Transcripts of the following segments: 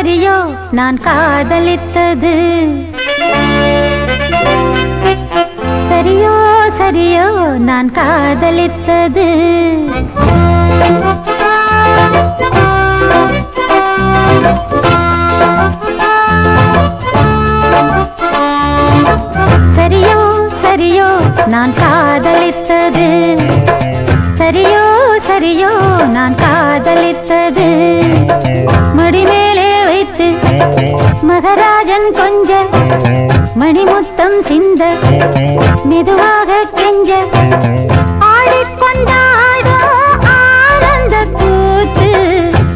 சரியோ நான் காதலித்தது. சரியோ சரியோ நான் காதலித்தது. சரியோ சரியோ நான் காதலித்தது. சரியோ? நான் காதலித்தது. மடிமேலே வைத்து மகராஜன் கொஞ்ச மணிமுத்தம் சிந்த மெதுவாக கெஞ்ச.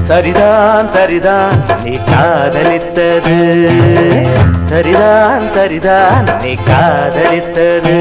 சரிதான் சரிதான் நீ காதலித்தது. சரிதான் சரிதான் நீ காதலித்தது.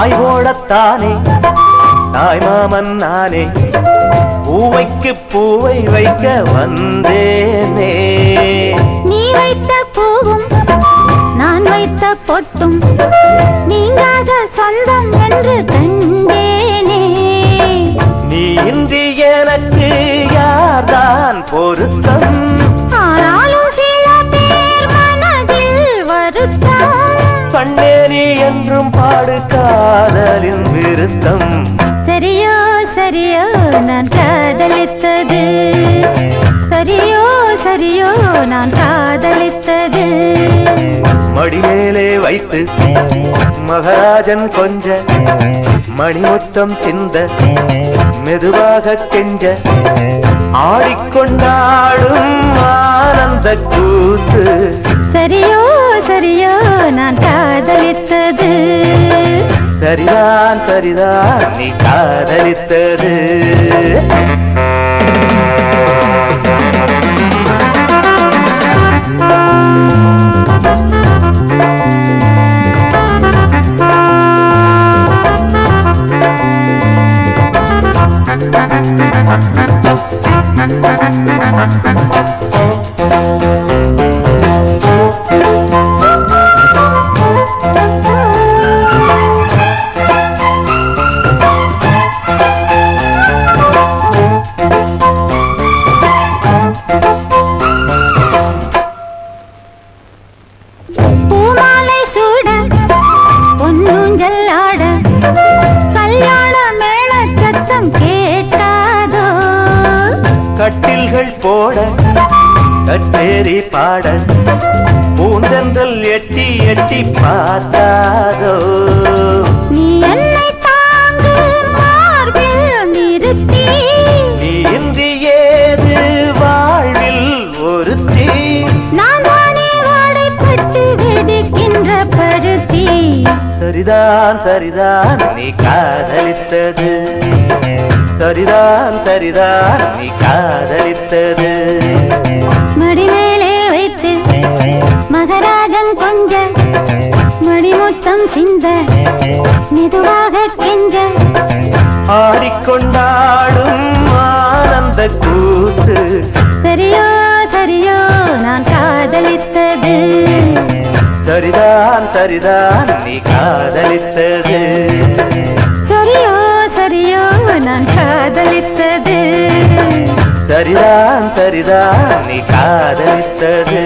பாய் போடத்தானே தாய் மாமன் நானே பூவைக்கு பூவை வைக்க வந்தேனே. நீ வைத்த பூவும் நான் வைத்த பொட்டும் நீங்காத சொந்தம் என்று கண்டேனே. நீ இன்றி எனக்கு யார்தான் பொருத்தம்? சரியோ சரியோ நான் காதலித்தது. சரியோ சரியோ நான் காதலித்தது. மடிமேலே வைத்து மகாராஜன் கொஞ்ச மணிமுத்தம் சிந்த மெதுவாக கெஞ்ச ஆடிக்கொண்டாடும் ஆனந்த கூத்து. சரியோ சரியோ நான் காதலித்தது சரிதான் சரிதான் நீ காதலித்தது. பூமாலை சூட பொன்னூஞ்சல் ஆட கல்யாண மேள சத்தம் கேட்டாதோ? கட்டில்கள் போட கட்டேரி பாட பூந்தென்றல் எட்டி எட்டி பார்த்தாரோ நீ என்னை சரிதான் சரிதான் நீ காதலித்தது. சரிதான் சரிதான் நீ காதலித்தது. மடிமேலே வைத்து மகராஜன் கொஞ்ச மணிமுத்தம் சிந்த மெதுவாக கெஞ்ச. ஆடிக்கொண்டாடும் ஆனந்த கூத்து. சரியோ சரியோ நான் காதலித்தது. சரிதான் சரிதான் நீ காதலித்தது. சரியோ சரியோ நான் காதலித்தது. சரிதான் சரிதான் நீ காதலித்தது.